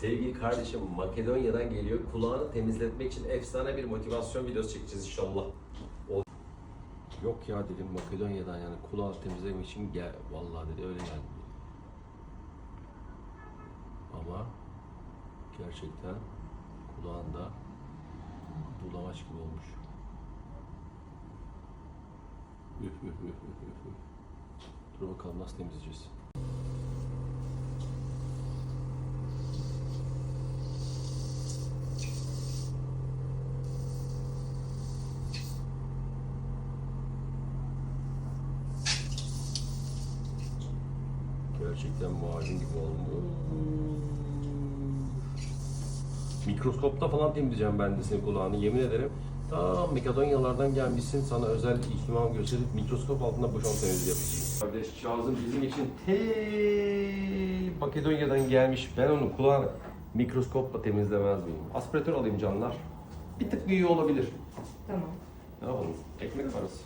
Sevgili kardeşim Makedonya'dan geliyor. Kulağını temizletmek için efsane bir motivasyon videosu çekeceğiz inşallah. O- Yok ya dedim Makedonya'dan yani kulağı temizlemek için gel. Vallahi dedi öyle geldi. Ama gerçekten kulağında bulamaç gibi olmuş. Üf, üf, üf, üf, üf. Dur bakalım nasıl temizleyeceğiz. Gerçekten macun gibi olmuş. Mikroskopta falan temizleyeceğim ben de senin kulağını yemin ederim. Ta Makedonyalardan gelmişsin sana özel ihtimam gösterip mikroskop altında boşan temizliği yapacağım. Kardeş Kazım bizim için te Makedonya'dan gelmiş. Ben onun kulağını mikroskopla temizlemez miyim? Aspiratör alayım canlar. Bir tık büyüğü olabilir. Tamam. Ne yapalım? Ekmek parası.